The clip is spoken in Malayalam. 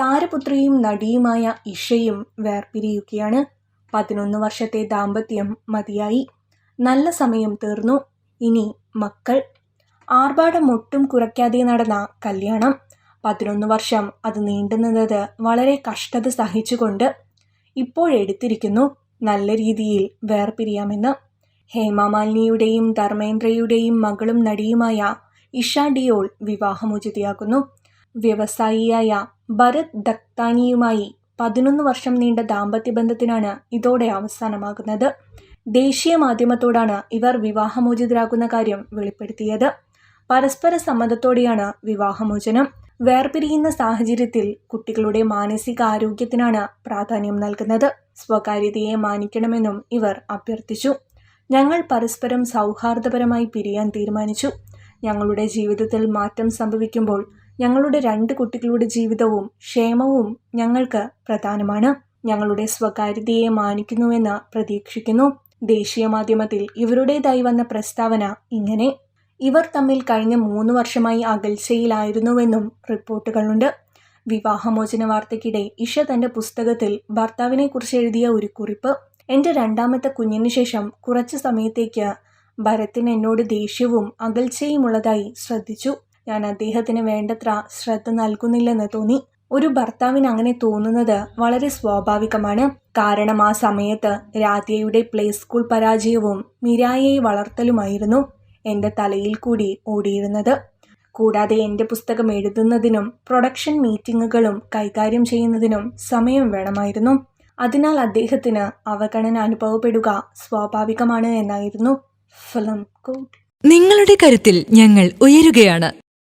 താരപുത്രിയും നടിയുമായ ഇഷയും വേർപിരിയുകയാണ്. പതിനൊന്ന് വർഷത്തെ ദാമ്പത്യം മതിയായി. നല്ല സമയം തീർന്നു. ഇനി മക്കൾ. ആർഭാടം ഒട്ടും കുറയ്ക്കാതെ നടന്ന കല്യാണം. പതിനൊന്ന് വർഷം അത് നീണ്ടുന്നത് വളരെ കഷ്ടത സഹിച്ചുകൊണ്ട് ഇപ്പോഴെടുത്തിരിക്കുന്നു നല്ല രീതിയിൽ വേർപിരിയാമെന്ന്. ഹേമമാലിനിയുടെയും ധർമ്മേന്ദ്രയുടെയും മകളും നടിയുമായ ഇഷ ഡിയോൾ വിവാഹമോചിതയാകുന്നു. വ്യവസായിയായ ഭരത് ദക്താനിയുമായി പതിനൊന്ന് വർഷം നീണ്ട ദാമ്പത്യ ബന്ധത്തിനാണ് ഇതോടെ അവസാനമാകുന്നത്. ദേശീയ മാധ്യമത്തോടാണ് ഇവർ വിവാഹമോചിതരാകുന്ന കാര്യം വെളിപ്പെടുത്തിയത്. പരസ്പര സമ്മതത്തോടെയാണ് വിവാഹമോചനം. വേർപിരിയുന്ന സാഹചര്യത്തിൽ കുട്ടികളുടെ മാനസിക ആരോഗ്യത്തിനാണ് പ്രാധാന്യം നൽകുന്നത്. സ്വകാര്യതയെ മാനിക്കണമെന്നും ഇവർ അഭ്യർത്ഥിച്ചു. ഞങ്ങൾ പരസ്പരം സൗഹാർദ്ദപരമായി പിരിയാൻ തീരുമാനിച്ചു. ഞങ്ങളുടെ ജീവിതത്തിൽ മാറ്റം സംഭവിക്കുമ്പോൾ ഞങ്ങളുടെ രണ്ട് കുട്ടികളുടെ ജീവിതവും ക്ഷേമവും ഞങ്ങൾക്ക് പ്രധാനമാണ്. ഞങ്ങളുടെ സ്വകാര്യതയെ മാനിക്കുന്നുവെന്ന് പ്രതീക്ഷിക്കുന്നു. ദേശീയ മാധ്യമത്തിൽ ഇവരുടേതായി വന്ന പ്രസ്താവന ഇങ്ങനെ. ഇവർ തമ്മിൽ കഴിഞ്ഞ മൂന്ന് വർഷമായി അകൽച്ചയിലായിരുന്നുവെന്നും റിപ്പോർട്ടുകളുണ്ട്. വിവാഹമോചന വാർത്തയ്ക്കിടെ ഇഷ തന്റെ പുസ്തകത്തിൽ ഭർത്താവിനെക്കുറിച്ച് എഴുതിയ ഒരു കുറിപ്പ്. എന്റെ രണ്ടാമത്തെ കുഞ്ഞിന് ശേഷം കുറച്ച് സമയത്തേക്ക് ഭരത്തിന് എന്നോട് ദേഷ്യവും അകൽച്ചയുമുള്ളതായി ശ്രദ്ധിച്ചു. ഞാൻ അദ്ദേഹത്തിന് വേണ്ടത്ര ശ്രദ്ധ നൽകുന്നില്ലെന്ന് തോന്നി. ഒരു ഭർത്താവിന് അങ്ങനെ തോന്നുന്നത് വളരെ സ്വാഭാവികമാണ്. കാരണം ആ സമയത്ത് രാധയുടെ പ്ലേ സ്കൂൾ പരാജയവും മിരായയെ വളർത്തലുമായിരുന്നു എന്റെ തലയിൽ കൂടി ഓടിയിരുന്നത്. കൂടാതെ എന്റെ പുസ്തകം എഴുതുന്നതിനും പ്രൊഡക്ഷൻ മീറ്റിങ്ങുകളും കൈകാര്യം ചെയ്യുന്നതിനും സമയം വേണമായിരുന്നു. അതിനാൽ അദ്ദേഹത്തിന് അവഗണന അനുഭവപ്പെടുക സ്വാഭാവികമാണ് എന്നായിരുന്നു. ഫിലിം കോട്ട് നിങ്ങളുടെ കരുത്തിൽ ഞങ്ങൾ ഉയരുകയാണ്.